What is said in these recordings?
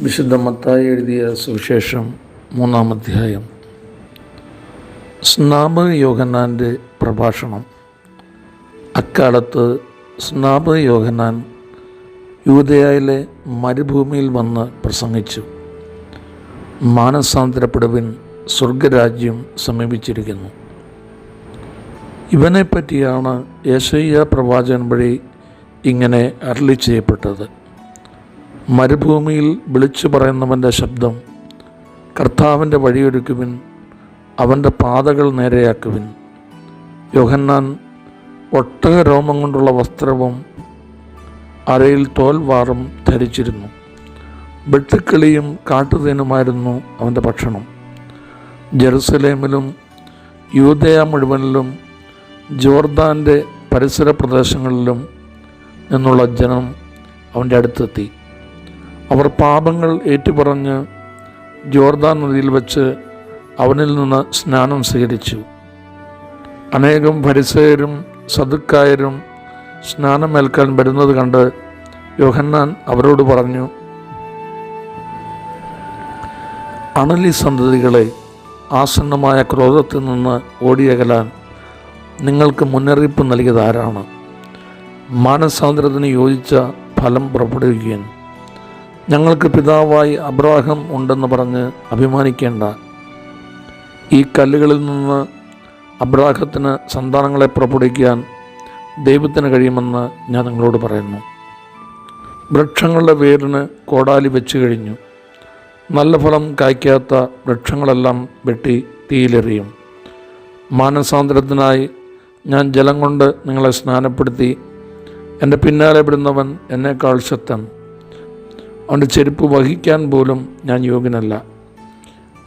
വിശുദ്ധ മത്തായി എഴുതിയ സുവിശേഷം മൂന്നാം അധ്യായം. സ്നാപക യോഹന്നാന്റെ പ്രഭാഷണം. അക്കാലത്ത് സ്നാപക യോഗനാൻ യൂതയായിലെ മരുഭൂമിയിൽ വന്ന് പ്രസംഗിച്ചു. മാനസാന്തരപ്പെടുവിൻ സ്വർഗരാജ്യം സമീപിച്ചിരിക്കുന്നു. ഇവനെപ്പറ്റിയാണ് യേശയ്യ പ്രവാചകൻ വഴി ഇങ്ങനെ അരളി ചെയ്യപ്പെട്ടത്. മരുഭൂമിയിൽ വിളിച്ചു പറയുന്നവന്റെ ശബ്ദം കർത്താവിന്റെ വഴിയൊരുക്കുവിൻ അവന്റെ പാതകൾ നേരെയാക്കുവിൻ. യോഹന്നാൻ ഒട്ടക രോമം കൊണ്ടുള്ള വസ്ത്രവും അരയിൽ തോൽവാറും ധരിച്ചിരുന്നു. വെട്ടുക്കിളിയും കാട്ടുതേനുമായിരുന്നു അവന്റെ ഭക്ഷണം. ജെറുസലേമിലും യൂതയ മുഴുവനിലും ജോർദാന്റെ പരിസര പ്രദേശങ്ങളിലും നിന്നുള്ള ജനം അവന്റെ അടുത്തെത്തി. അവർ പാപങ്ങൾ ഏറ്റുപറഞ്ഞ് ജോർദാൻ നദിയിൽ വച്ച് അവനിൽ നിന്ന് സ്നാനം സ്വീകരിച്ചു. അനേകം പരിസയരും സതുക്കായരും സ്നാനമേൽക്കാൻ വരുന്നത് കണ്ട് യോഹന്നാൻ അവരോട് പറഞ്ഞു അണലി സന്തതികളെ ആസന്നമായ ക്രോധത്തിൽ നിന്ന് ഓടിയകലാൻ നിങ്ങൾക്ക് മുന്നറിയിപ്പ് നൽകിയത് ആരാണ്? യോജിച്ച ഫലം പുറപ്പെടുവിക്കുകയും ഞങ്ങൾക്ക് പിതാവായി അബ്രാഹം ഉണ്ടെന്ന് പറഞ്ഞ് അഭിമാനിക്കേണ്ട ഈ കല്ലുകളിൽ നിന്ന് അബ്രാഹത്തിന് സന്താനങ്ങളെ പുറപ്പെടുവിക്കാൻ ദൈവത്തിന് കഴിയുമെന്ന് ഞാൻ നിങ്ങളോട് പറയുന്നു. വൃക്ഷങ്ങളുടെ വേരിന് കോടാലി വെച്ച് കഴിഞ്ഞു. നല്ല ഫലം കായ്ക്കാത്ത വൃക്ഷങ്ങളെല്ലാം വെട്ടി തീയിലെറിയും. മാനസാന്തരത്തിനായി ഞാൻ ജലം കൊണ്ട് നിങ്ങളെ സ്നാനപ്പെടുത്തി. എന്റെ പിന്നാലെ വിടുന്നവൻ എന്നേക്കാൾ ശക്തൻ. അവന്റെ ചെരുപ്പ് വഹിക്കാൻ പോലും ഞാൻ യോഗ്യനല്ല.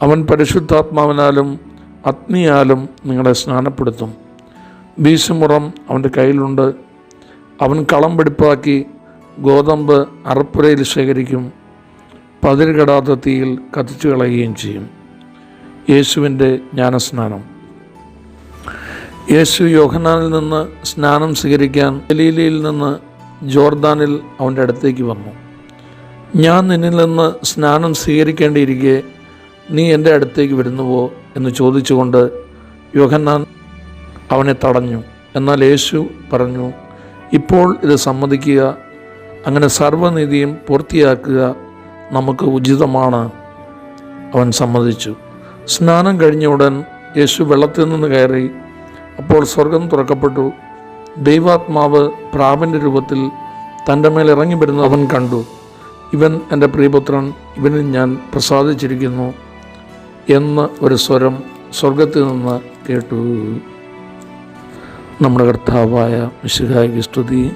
അവൻ പരിശുദ്ധാത്മാവിനാലും അഗ്നിയാലും നിങ്ങളെ സ്നാനപ്പെടുത്തും. വീശുമുറം അവന്റെ കയ്യിലുണ്ട്. അവൻ കളം പിടിപ്പാക്കി ഗോതമ്പ് അറപ്പുരയിൽ ശേഖരിക്കും. പതിരുകടാത്ത തീയിൽ കത്തിച്ചു കളയുകയും ചെയ്യും. യേശുവിന്റെ ജ്ഞാനസ്നാനം. യേശു യോഹനാനിൽ നിന്ന് സ്നാനം സ്വീകരിക്കാൻ ഗലീലയിൽ നിന്ന് ജോർദാനിൽ അവന്റെ അടുത്തേക്ക് വന്നു. ഞാൻ നിന്നിൽ നിന്ന് സ്നാനം സ്വീകരിക്കേണ്ടിയിരിക്കെ നീ എന്റെ അടുത്തേക്ക് വരുന്നുവോ എന്ന് ചോദിച്ചുകൊണ്ട് യോഹന്നാൻ അവനെ തടഞ്ഞു. എന്നാൽ യേശു പറഞ്ഞു ഇപ്പോൾ ഇത് സമ്മതിക്കുക അങ്ങനെ സർവനീതിയും പൂർത്തിയാക്കുക നമുക്ക് ഉചിതമാണ് അവൻ സമ്മതിച്ചു. സ്നാനം കഴിഞ്ഞ ഉടൻ യേശു വെള്ളത്തിൽ നിന്ന് കയറി അപ്പോൾ സ്വർഗം തുറക്കപ്പെട്ടു. ദൈവാത്മാവ് പ്രാപന്റെ രൂപത്തിൽ തന്റെ മേൽ ഇറങ്ങി വരുന്നത് അവൻ കണ്ടു. ഇവൻ എന്റെ പ്രിയപുത്രൻ ഇവനിൽ ഞാൻ പ്രസാദിച്ചിരിക്കുന്നു എന്ന് ഒരു സ്വരം സ്വർഗത്തിൽ നിന്ന് കേട്ടു. നമ്മുടെ കർത്താവായ മിശിഹായ്ക്ക് സ്തുതി.